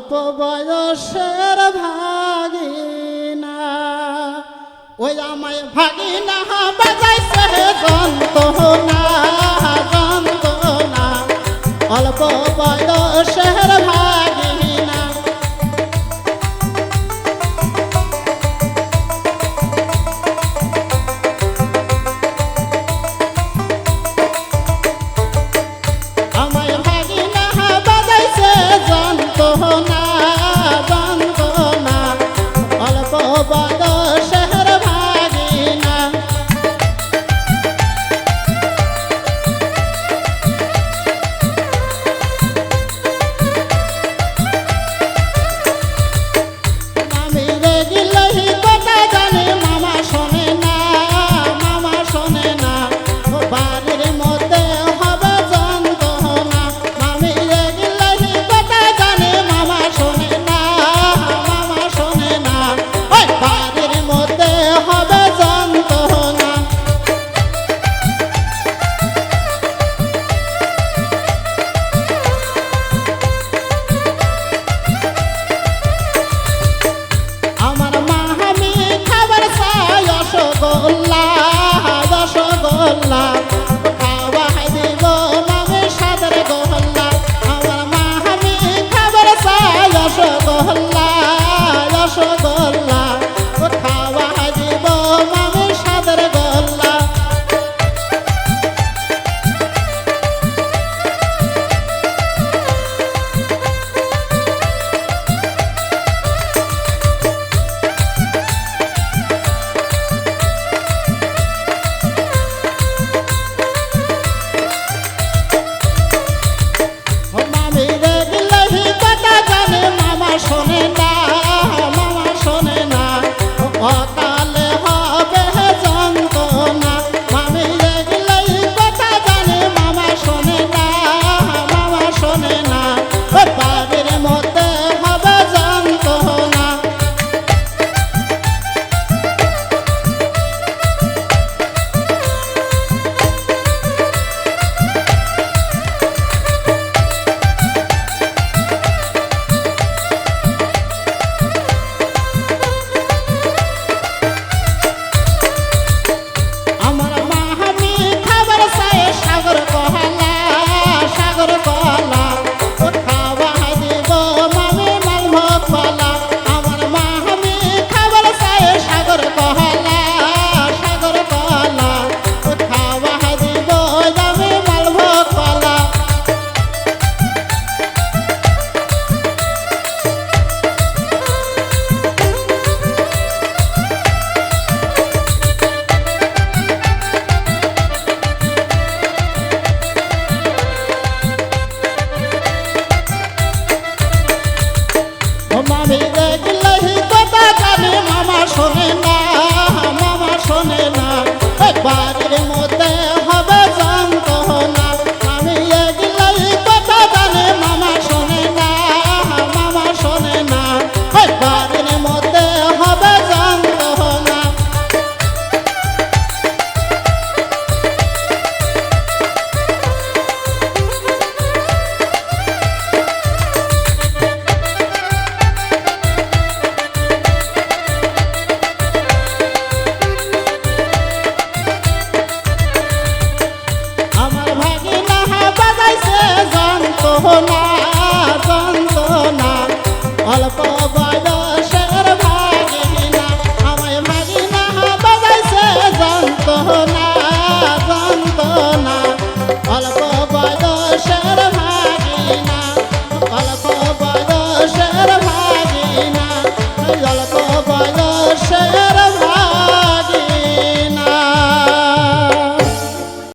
অল্প বয়সের ভাগিনা। ওই আমায় ভাগিনা বাজাইছে যন্ত্রণা যন্ত্রণা। অল্প বয়সের